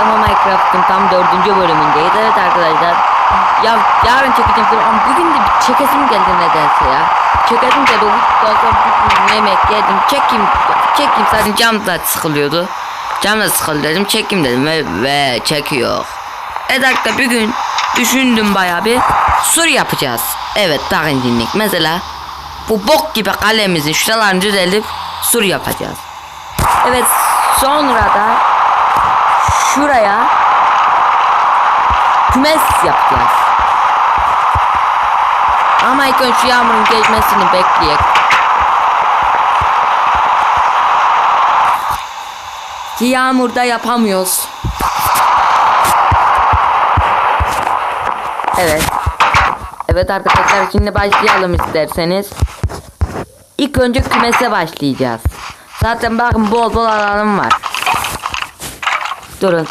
Travma Minecraft'ın tam dördüncü bölümündeyiz. Evet arkadaşlar. Ya yarın çekeceğim ama bugün de bir çekesim geldi nedense ya. Çekesim geldi. O bugün yemek yedim. Çekeyim. Çekeyim. Zaten cam da sıkılıyordu. Cam da sıkıldı dedim. Çekeyim dedim ve, ve çekiyor. Evet arkadaşlar bugün düşündüm bayağı bir sur yapacağız. Evet bakın dinleyin. Mesela bu bok gibi kalemizin şuralarını düzeltip sur yapacağız. Evet sonra da şuraya kümes yapacağız. Ama ilk önce yağmurun geçmesini bekleyek. Ki yağmurda yapamıyoruz. Evet. Evet arkadaşlar şimdi başlayalım isterseniz. İlk önce kümese başlayacağız. Zaten bakın bol bol alanım var. Durun.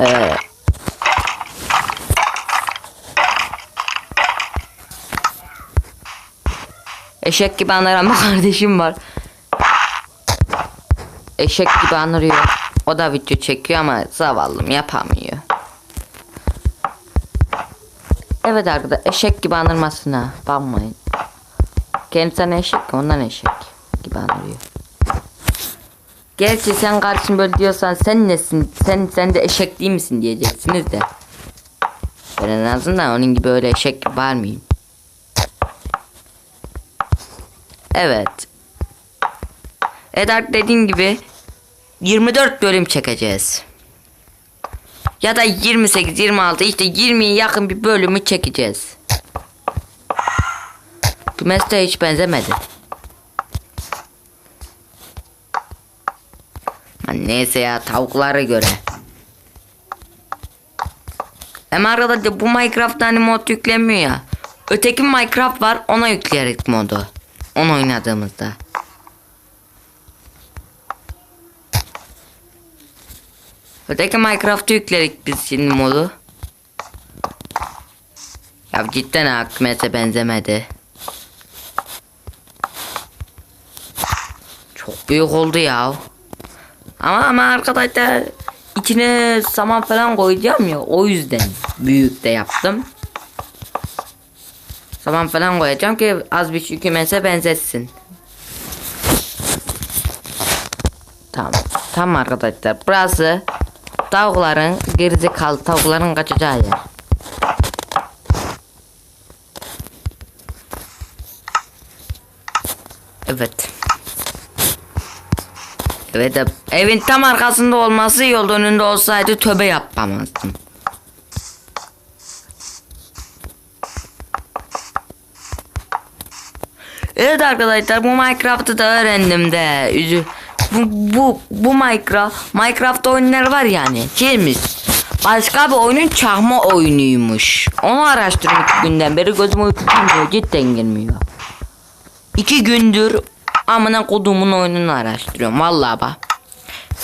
Ee, eşek gibi anlayan bir kardeşim var. Eşek gibi anırıyor. O da video çekiyor ama zavallım yapamıyor. Evet arkadaşlar eşek gibi anırmasına bakmayın. Kendisi eşek ondan eşek gibi anırıyor. Gerçi sen kardeşim böyle diyorsan sen nesin? Sen sen de eşek değil misin diyeceksiniz de. Ben en azından onun gibi öyle eşek var mıyım? Evet. Edak dediğim gibi 24 bölüm çekeceğiz. Ya da 28, 26 işte 20'ye yakın bir bölümü çekeceğiz. Kümeste hiç benzemedi. Neyse ya tavuklara göre. Ama arkadaşlar bu Minecraft'ta hani mod yüklenmiyor ya. Öteki Minecraft var ona yükleyerek modu. Onu oynadığımızda. Öteki Minecraft'ı yükledik biz şimdi modu. Ya cidden Akmet'e benzemedi. Çok büyük oldu ya. Ama ama arkadaşlar içine saman falan koyacağım ya o yüzden büyük de yaptım. Saman falan koyacağım ki az bir şey kümese benzetsin. Tamam. Tamam arkadaşlar. Burası tavukların gerizekalı tavukların kaçacağı yer. Evet. Evet de- evin tam arkasında olması yol önünde olsaydı töbe yapamazdım. Evet arkadaşlar bu Minecraft'ı da öğrendim de. Bu, bu, bu Minecraft, Minecraft oyunları var yani. Şeymiş. Başka bir oyunun çahma oyunuymuş. Onu araştırıyorum iki günden beri gözüm uyku girmiyor. Cidden girmiyor. İki gündür amına kodumun oyununu araştırıyorum. Vallahi bak.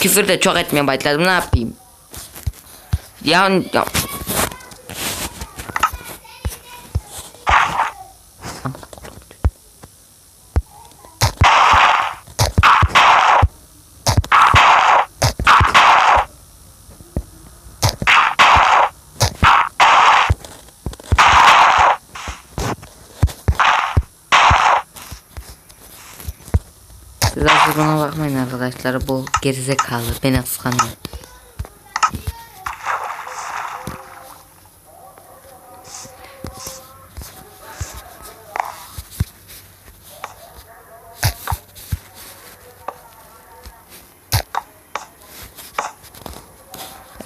Küfür de çok etmeye başladım. Ne yapayım? Ya, ya arkadaşlar. Bu gerizekalı. Beni kıskanıyor.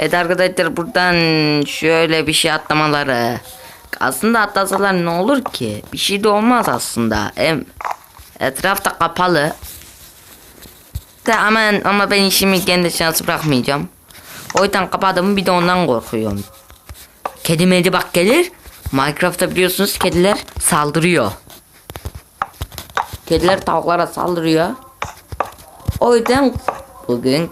Evet arkadaşlar buradan şöyle bir şey atlamaları. Aslında atlasalar ne olur ki? Bir şey de olmaz aslında. Em etrafta kapalı. De aman ama ben işimi kendi şansı bırakmayacağım. O yüzden kapadım bir de ondan korkuyorum. Kedi medi bak gelir. Minecraft'ta biliyorsunuz kediler saldırıyor. Kediler tavuklara saldırıyor. O yüzden bugün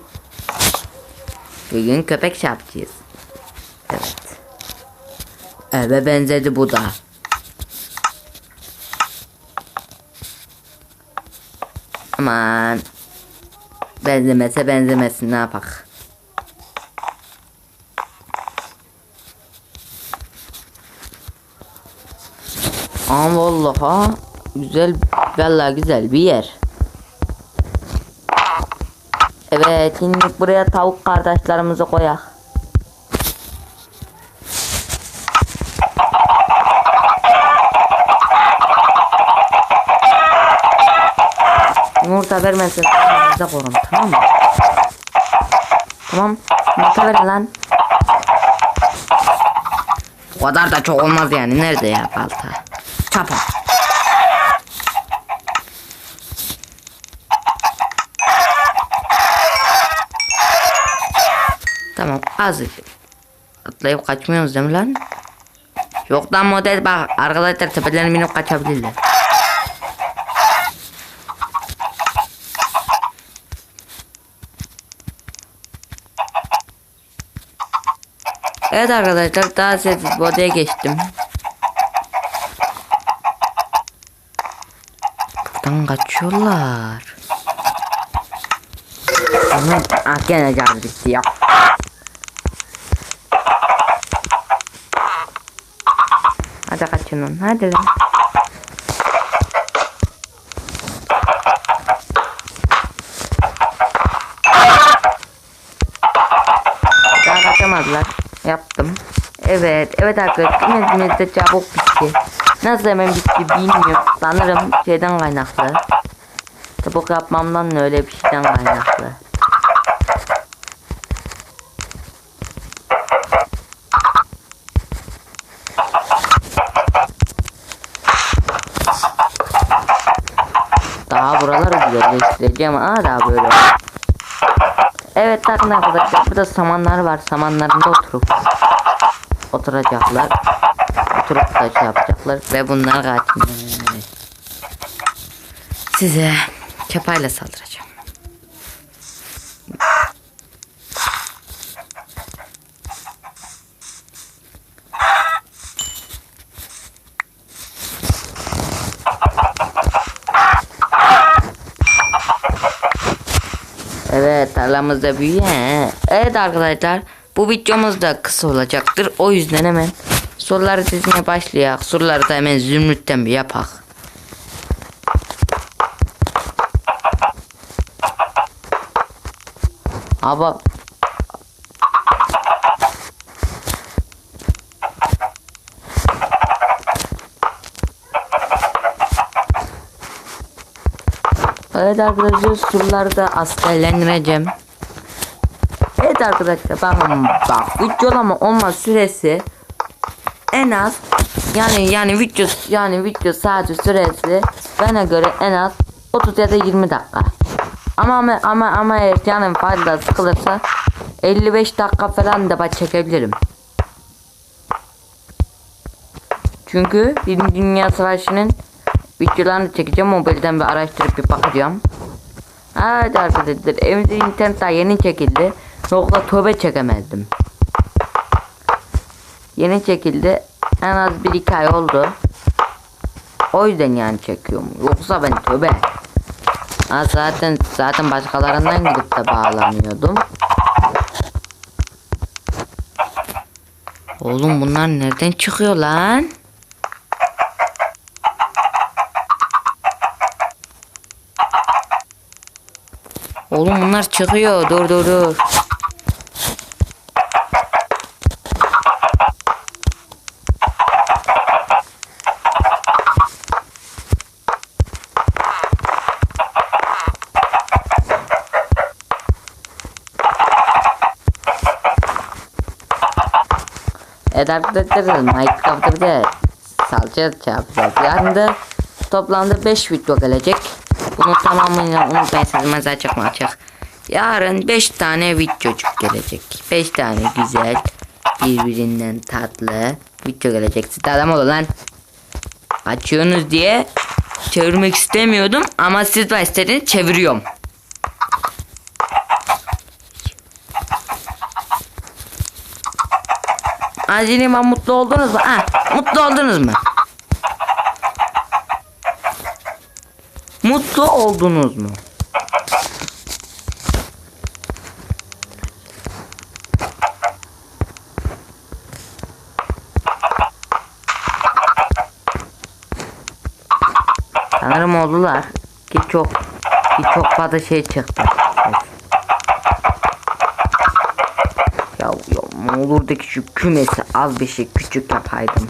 bugün köpek yapacağız. Evet. Eve benzedi bu da. Aman. Benzemese benzemesin ne yapak. Ama vallaha güzel vallahi güzel bir yer. Evet şimdi buraya tavuk kardeşlerimizi koyak. Yumurta vermezsen bize korun tamam mı? Tamam. Yumurta ver lan. O kadar da çok olmaz yani. Nerede ya balta? Çapa. Tamam azıcık. Atlayıp kaçmıyoruz değil mi lan? Yok lan model bak arkadaşlar tepelerini binip kaçabilirler. Evet arkadaşlar daha sessiz bir odaya geçtim. Buradan kaçıyorlar. Ama ah, gene bitti ya. Hadi kaçın hadi lan. Daha kaçamadılar. Yaptım. Evet, evet arkadaşlar. De çabuk bitti. Nasıl hemen bitti bilmiyorum. Sanırım şeyden kaynaklı. Çabuk yapmamdan öyle bir şeyden kaynaklı. Daha buraları güzelleştireceğim. Aa daha böyle. Evet bakın arkadaşlar burada samanlar var. Samanlarında oturup oturacaklar. Oturup da şey yapacaklar ve bunlar kaçmış. Size çapayla saldıracağım. Evet tarlamızda büyüyor. Evet arkadaşlar bu videomuz da kısa olacaktır. O yüzden hemen soruları dizmeye başlayak. Soruları da hemen zümrütten bir yapak. Ama Evet arkadaşlar soruları da askerlendireceğim. Evet arkadaşlar bakın bak videolama olma süresi en az yani yani video yani video saati süresi bana göre en az 30 ya da 20 dakika. Ama ama ama, eğer canım fazla sıkılırsa 55 dakika falan da çekebilirim. Çünkü Birinci Dünya Savaşı'nın videolarını çekeceğim mobilden bir araştırıp bir bakacağım. Evet arkadaşlar evimizde internet daha yeni çekildi. Yoksa tövbe çekemezdim. Yeni çekildi. En az 1-2 ay oldu. O yüzden yani çekiyorum. Yoksa ben tövbe. Ha zaten zaten başkalarından gidip de bağlanıyordum. Oğlum bunlar nereden çıkıyor lan? Oğlum bunlar çıkıyor. Dur dur dur. Arkadaşlar Minecraft'ta bir de salça yapacağız. Yarın da toplamda 5 video gelecek. Bunu tamamıyla unutmayın sizin açık mı açık. Yarın 5 tane videocuk gelecek. 5 tane güzel birbirinden tatlı video gelecek. Siz adam olun lan. Açıyorsunuz diye çevirmek istemiyordum ama siz de istediğiniz çeviriyorum. Acilima mutlu oldunuz mu? Ha, mutlu oldunuz mu? Mutlu oldunuz mu? oldular. Ki çok ki çok fazla şey çıktı. Ya, ya ne olurdu ki şu kümesi az bir şey küçük yapaydım.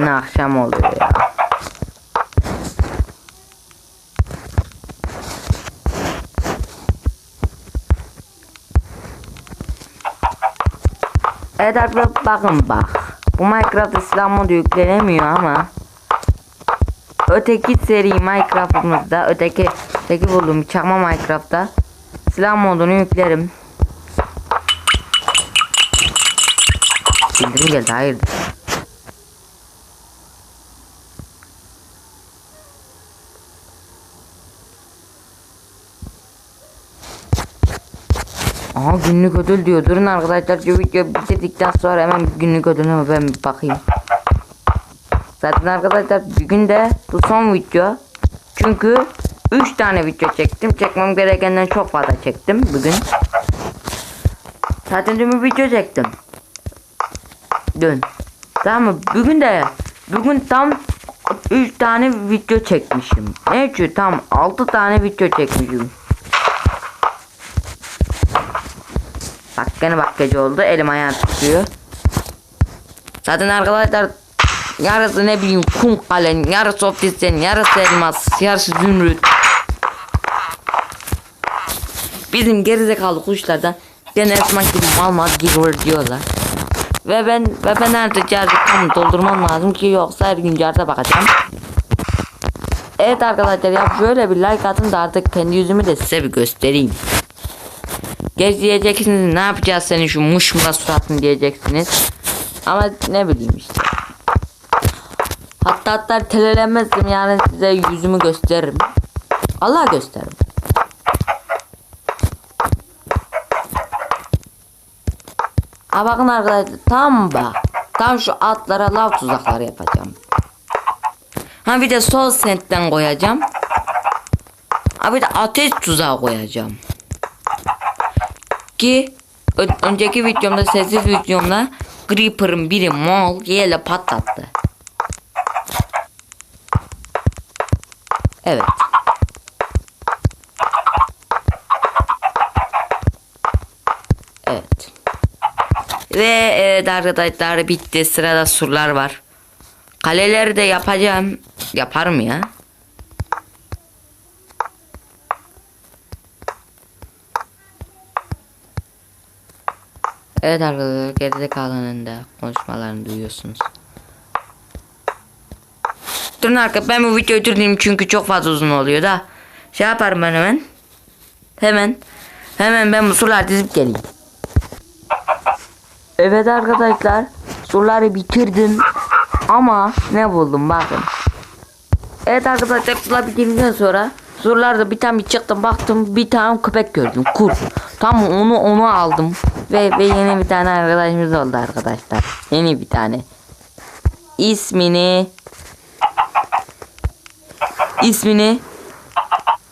Gene akşam oluyor ya. Evet bakın bak. Bu Minecraft'ta silah modu yüklenemiyor ama öteki seri Minecraft'ımızda öteki öteki bulduğum çakma Minecraft'ta silah modunu yüklerim. Bildirim geldi hayırdır. Aha günlük ödül diyor. Durun arkadaşlar şu video bitirdikten sonra hemen günlük ödülüme ben bakayım. Zaten arkadaşlar bugün de bu son video. Çünkü 3 tane video çektim. Çekmem gerekenden çok fazla çektim bugün. Zaten dün bir video çektim. Dün. Tamam mı? Bugün de bugün tam 3 tane video çekmişim. Ne için? Tam 6 tane video çekmişim. Bak gene bak gece oldu. Elim ayağım tutuyor. Zaten arkadaşlar yarısı ne bileyim kum kalen, yarısı ofisten, yarısı elmas, yarısı zümrüt. Bizim gerizekalı kuşlardan gene esmak gibi mal giriyor diyorlar. Ve ben ve ben artık yardım doldurmam lazım ki yoksa her gün yarda bakacağım. Evet arkadaşlar ya böyle bir like atın da artık kendi yüzümü de size bir göstereyim. Geç diyeceksiniz ne yapacağız senin şu muşmula suratını diyeceksiniz. Ama ne bileyim işte. Hatta hatta telelenmezdim yani size yüzümü gösteririm. Allah gösteririm. Ha bakın arkadaşlar tam bak. Tam şu atlara lav tuzakları yapacağım. Ha bir de sol sentten koyacağım. Ha bir de ateş tuzağı koyacağım ki önceki videomda sessiz videomda Creeper'ın biri mal yele patlattı. Evet. Evet. Ve evet arkadaşlar bitti. Sırada surlar var. Kaleleri de yapacağım. Yaparım ya. Evet arkadaşlar geride kalanın da konuşmalarını duyuyorsunuz. Durun arka ben bu videoyu durdurayım çünkü çok fazla uzun oluyor da. Şey yaparım ben hemen. Hemen. Hemen ben bu surları dizip geleyim. Evet arkadaşlar. Surları bitirdim. Ama ne buldum bakın. Evet arkadaşlar sular bitirdikten sonra surlarda bir tane bir çıktım baktım bir tane köpek gördüm kurt. Tam onu onu aldım ve ve yeni bir tane arkadaşımız oldu arkadaşlar. Yeni bir tane. İsmini ismini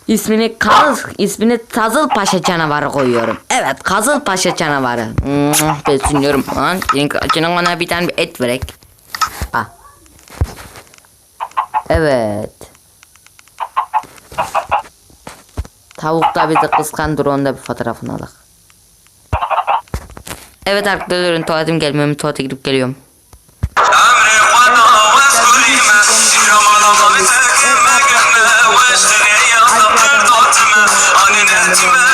ismini Kaz ismini Kazıl Paşa canavarı koyuyorum. Evet Kazıl Paşa canavarı. Ben sunuyorum. Lan senin bana bir tane bir et verek. Ah. Evet. Tavuk da bizi kıskandır onda bir fotoğrafını alak. Evet arkadaşlar görün tuvaletim gelmiyorum tuvalete gidip geliyorum. Altyazı